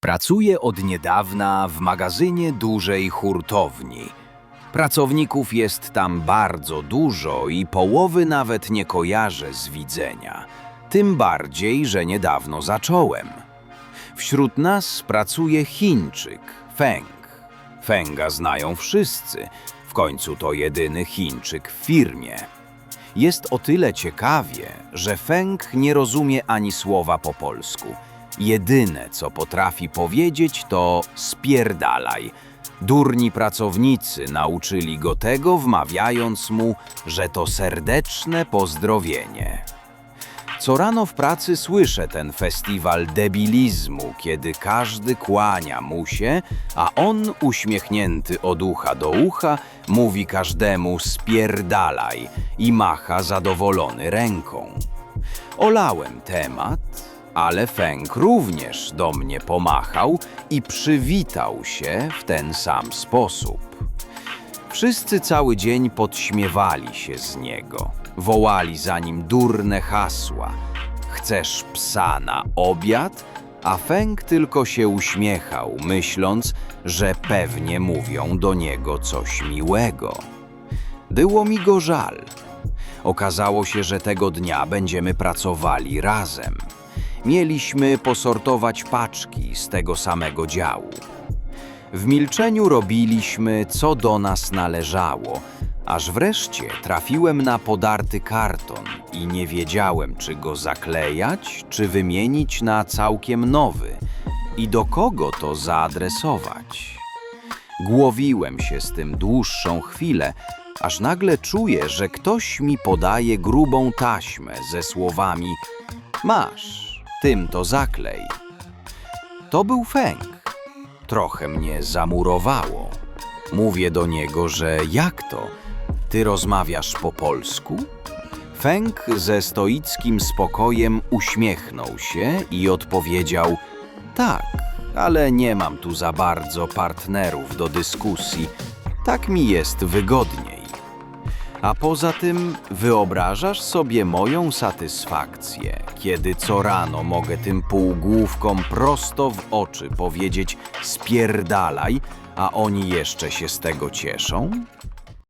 Pracuję od niedawna w magazynie dużej hurtowni. Pracowników jest tam bardzo dużo i połowy nawet nie kojarzę z widzenia. Tym bardziej, że niedawno zacząłem. Wśród nas pracuje Chińczyk, Feng. Fenga znają wszyscy, w końcu to jedyny Chińczyk w firmie. Jest o tyle ciekawie, że Feng nie rozumie ani słowa po polsku. Jedyne, co potrafi powiedzieć, to spierdalaj. Durni pracownicy nauczyli go tego, wmawiając mu, że to serdeczne pozdrowienie. Co rano w pracy słyszę ten festiwal debilizmu, kiedy każdy kłania mu się, a on uśmiechnięty od ucha do ucha mówi każdemu spierdalaj i macha zadowolony ręką. Olałem temat, ale Feng również do mnie pomachał i przywitał się w ten sam sposób. Wszyscy cały dzień podśmiewali się z niego. Wołali za nim durne hasła. Chcesz psa na obiad? A Feng tylko się uśmiechał, myśląc, że pewnie mówią do niego coś miłego. Było mi go żal. Okazało się, że tego dnia będziemy pracowali razem. Mieliśmy posortować paczki z tego samego działu. W milczeniu robiliśmy, co do nas należało, aż wreszcie trafiłem na podarty karton i nie wiedziałem, czy go zaklejać, czy wymienić na całkiem nowy i do kogo to zaadresować. Głowiłem się z tym dłuższą chwilę, aż nagle czuję, że ktoś mi podaje grubą taśmę ze słowami: Masz, tym to zaklej. To był Feng. Trochę mnie zamurowało. Mówię do niego, że jak to? Ty rozmawiasz po polsku? Feng ze stoickim spokojem uśmiechnął się i odpowiedział: Tak, ale nie mam tu za bardzo partnerów do dyskusji. Tak mi jest wygodniej. A poza tym, wyobrażasz sobie moją satysfakcję, kiedy co rano mogę tym półgłówkom prosto w oczy powiedzieć spierdalaj, a oni jeszcze się z tego cieszą?